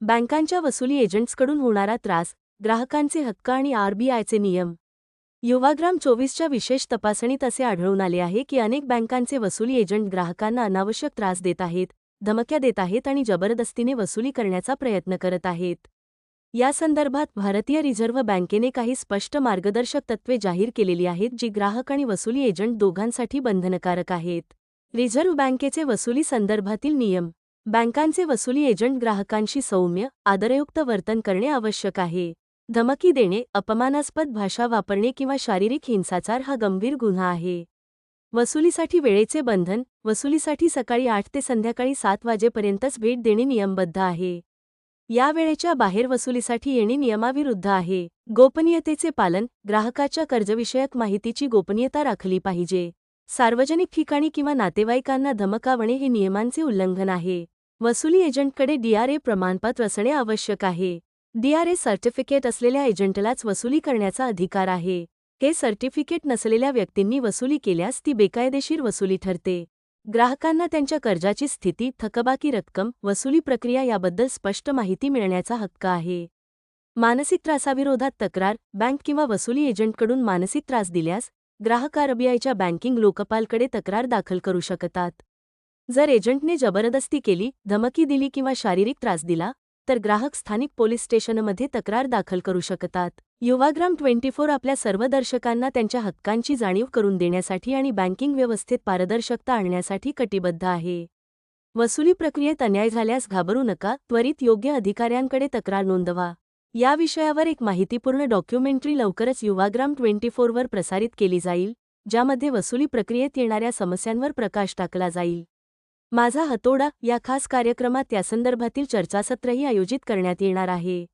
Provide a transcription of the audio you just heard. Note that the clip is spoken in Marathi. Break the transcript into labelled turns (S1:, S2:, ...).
S1: बँकांच्या वसुली एजंट्सकडून होणारा त्रास ग्राहकांचे हक्क आणि आरबीआयचे नियम. युवाग्राम चोवीसच्या विशेष तपासणीत असे आढळून आले आहे की अनेक बँकांचे वसुली एजंट ग्राहकांना अनावश्यक त्रास देत आहेत धमक्या देत आहेत आणि जबरदस्तीने वसुली करण्याचा प्रयत्न करत आहेत. या संदर्भात भारतीय रिझर्व्ह बँकेने काही स्पष्ट मार्गदर्शक तत्त्वे जाहीर केलेली आहेत जी ग्राहक आणि वसुली एजंट दोघांसाठी बंधनकारक आहेत. रिझर्व्ह बँकेचे वसुली संदर्भातील नियम बँकांचे वसुली एजंट ग्राहकांशी सौम्य आदरयुक्त वर्तन करणे आवश्यक आहे. धमकी देणे अपमानास्पद भाषा वापरणे किंवा शारीरिक हिंसाचार हा गंभीर गुन्हा आहे. वसुलीसाठी वेळेचे बंधन वसुलीसाठी सकाळी आठ ते संध्याकाळी सात वाजेपर्यंतच भेट देणे नियमबद्ध आहे. या वेळेच्या बाहेर वसुलीसाठी येणे नियमाविरुद्ध आहे. गोपनीयतेचे पालन ग्राहकाच्या कर्जविषयक माहितीची गोपनीयता राखली पाहिजे. सार्वजनिक ठिकाणी किंवा नातेवाईकांना धमकावणे हे नियमांचे उल्लंघन आहे. वसुली एजंटकडे डीआरए प्रमाणपत्र असणे आवश्यक आहे. डीआरए सर्टिफिकेट असलेल्या एजंटलाच वसुली करण्याचा अधिकार आहे. हे सर्टिफिकेट नसलेल्या व्यक्तींनी वसुली केल्यास ती बेकायदेशीर वसुली ठरते. ग्राहकांना त्यांच्या कर्जाची स्थिती थकबाकी रक्कम वसुली प्रक्रिया याबद्दल स्पष्ट माहिती मिळण्याचा हक्क आहे. मानसिक त्रासाविरोधात तक्रार बँक किंवा वसुली एजंटकडून मानसिक त्रास दिल्यास ग्राहक आरबीआयच्या बँकिंग लोकपालकडे तक्रार दाखल करू शकतात. जर एजंटने जबरदस्ती केली धमकी दिली किंवा शारीरिक त्रास दिला तर ग्राहक स्थानिक पोलीस स्टेशनमध्ये तक्रार दाखल करू शकतात. युवाग्राम ट्वेंटी फोर आपल्या सर्व दर्शकांना त्यांच्या हक्कांची जाणीव करून देण्यासाठी आणि बँकिंग व्यवस्थेत पारदर्शकता आणण्यासाठी कटिबद्ध आहे. वसुली प्रक्रियेत अन्याय झाल्यास घाबरू नका त्वरित योग्य अधिकाऱ्यांकडे तक्रार नोंदवा. या विषयावर एक माहितीपूर्ण डॉक्युमेंटरी लवकरच युवाग्राम ट्वेंटी फोरवर प्रसारित केली जाईल ज्यामध्ये वसुली प्रक्रियेत येणाऱ्या समस्यांवर प्रकाश टाकला जाईल. माझा हतोडा या खास कार्यक्रमात यासंदर्भातील चर्चासत्रही आयोजित करण्यात येणार आहे.